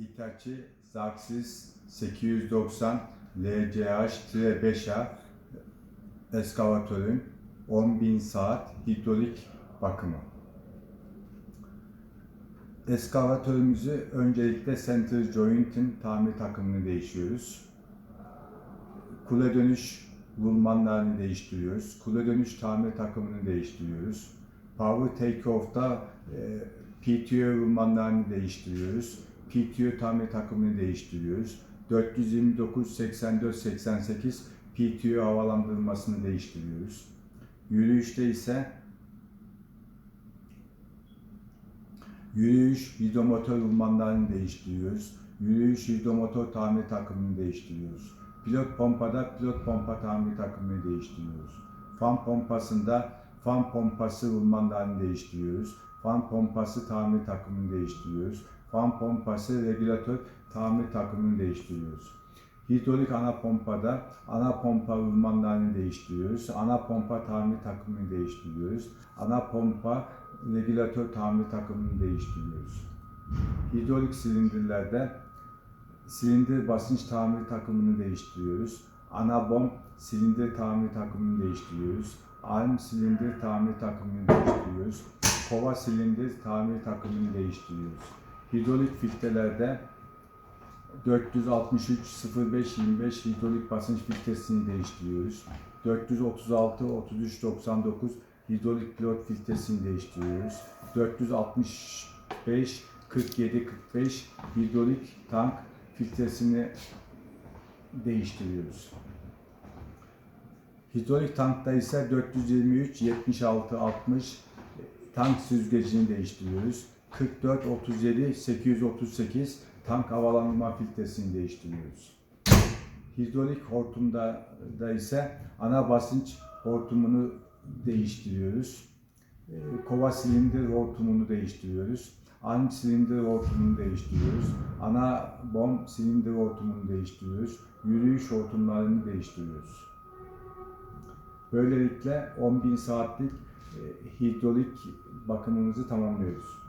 Hitachi Zaxis 890 LCH-5A eskavatörün 10.000 saat hidrolik bakımı. Eskavatörümüzü öncelikle center joint'in tamir takımını değişiyoruz. Kule dönüş rulmanlarını değiştiriyoruz. Kule dönüş tamir takımını değiştiriyoruz. Power take-off'ta e, PTO rulmanlarını değiştiriyoruz. PTO tamir takımını değiştiriyoruz. 429 84 88 PTO havalandırmasını değiştiriyoruz. Yürüyüşte ise Yürüyüş hidromotor rulmanlarını değiştiriyoruz. Yürüyüş hidromotor tamir takımını değiştiriyoruz. Pilot pompada pilot pompa tamir takımını değiştiriyoruz. Fan pompasında fan pompası rulmanlarını değiştiriyoruz. Fan pompası tamir takımını değiştiriyoruz. Fan pompası regülatör tamir takımını değiştiriyoruz. Hidrolik ana pompada ana pompa rulmanlarını değiştiriyoruz. Ana pompa tamir takımını değiştiriyoruz. Ana pompa regülatör tamir takımını değiştiriyoruz. Hidrolik silindirlerde silindir basınç tamir takımını değiştiriyoruz. Ana bom silindir tamir takımını değiştiriyoruz. Arm silindir tamir takımını değiştiriyoruz. Kova silindir tamir takımını değiştiriyoruz. Hidrolik filtrelerde 463 05 25 hidrolik basınç filtresini değiştiriyoruz. 436 33 99 hidrolik pilot filtresini değiştiriyoruz. 465 47 45 hidrolik tank filtresini değiştiriyoruz. Hidrolik tankta ise 423 76 60 tank süzgecini değiştiriyoruz. 44 37 838 tank havalandırma filtresini değiştiriyoruz. Hidrolik hortumda da ise ana basınç hortumunu değiştiriyoruz. Ee, Kova silindir hortumunu değiştiriyoruz. Arm silindir hortumunu değiştiriyoruz. Ana bom silindir hortumunu değiştiriyoruz. Yürüyüş hortumlarını değiştiriyoruz. Böylelikle 10.000 saatlik e, hidrolik bakımımızı tamamlıyoruz.